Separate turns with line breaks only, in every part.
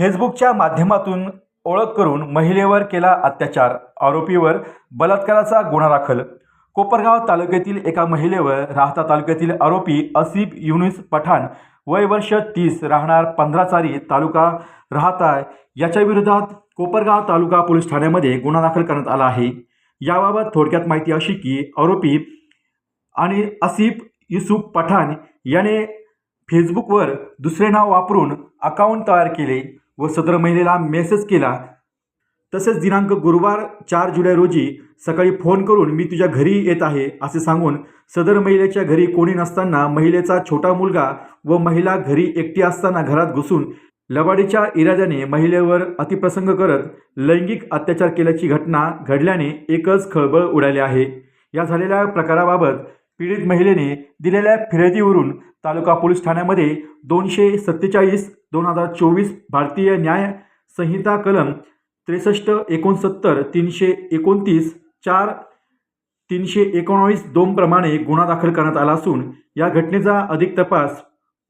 फेसबुकच्या माध्यमातून ओळख करून महिलेवर केला अत्याचार. आरोपीवर बलात्काराचा गुन्हा दाखल. कोपरगाव तालुक्यातील एका महिलेवर राहता तालुक्यातील आरोपी असिफ युनिस पठाण वय वर्ष तीस राहणार पंधराचारी तालुका राहता याच्या विरोधात कोपरगाव तालुका पोलीस ठाण्यामध्ये गुन्हा दाखल करण्यात आला आहे. याबाबत थोडक्यात माहिती अशी की आरोपी आणि असिफ युसुफ पठाण याने फेसबुकवर दुसरे नाव वापरून अकाउंट तयार केले. व सदर महिलेला मेसेज केला. तसेच दिनांक गुरुवार चार जुलै रोजी सकाळी फोन करून मी तुझ्या घरी येत आहे असे सांगून सदर महिलेच्या घरी कोणी नसताना महिलेचा छोटा मुलगा व महिला घरी एकटी असताना घरात घुसून लबाडीच्या इराद्याने महिलेवर अतिप्रसंग करत लैंगिक अत्याचार केल्याची घटना घडल्याने एकच खळबळ उडाली आहे. या झालेल्या प्रकाराबाबत पीडित महिलेने दिलेल्या फिर्यादीवरून तालुका पोलीस ठाण्यामध्ये दोनशे सत्तेचाळीस दोन हजार चोवीस भारतीय न्याय संहिता कलम त्रेसष्ट एकोणसत्तर तीनशे एकोणतीस चार तीनशे एकोणावीस दोन प्रमाणे गुन्हा दाखल करण्यात आला असून या घटनेचा अधिक तपास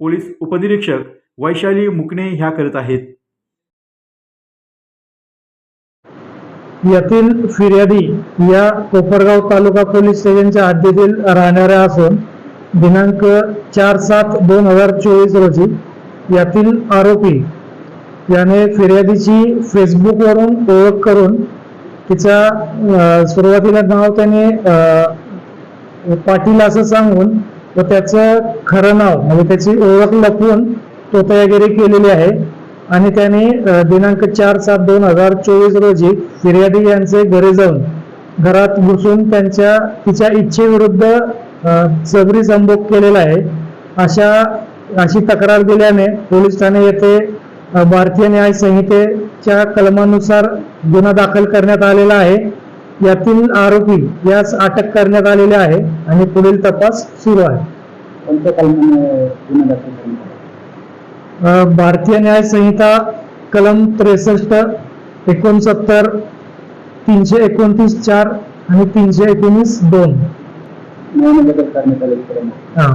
पोलीस उपनिरीक्षक वैशाली मुकणे ह्या करत आहेत.
यातील फिर्यादी या कोपरगाव तालुका पोलीस स्टेशनच्या हद्दीतील राहणाऱ्या असून दिनांक चार सात दोन हजार चोवीस रोजी यातील आरोपी याने फिर्यादीची फेसबुकवरून ओळख करून तिचा सुरुवातीला नाव त्याने पाटील असं सांगून व त्याचं खरं नाव म्हणजे त्याची ओळख लपवून तोतयागिरी केलेली आहे. आणि त्याने दिनांक चार सात दोन हजार चोवीस रोजी फिर्यादी यांचे घरी जाऊन घरात घुसून त्यांच्या तिच्या इच्छेविरुद्ध सगळी संभोग केलेला आहे. अशा अशी तक्रार दिल्याने पोलीस ठाणे येथे भारतीय न्याय संहितेच्या कलमानुसार गुन्हा दाखल करण्यात आलेला आहे. यातील आरोपी यास अटक करण्यात आलेले आहे आणि पुढील तपास सुरू आहे
कोणत्या कलमाने गुन्हा दाखल करण्यात आला?
अ, भारतीय न्याय संहिता कलम त्रेसष्ट एकोणसत्तर तीनशे एकोणतीस चार आणि तीनशे एकोणीस दोन. हा.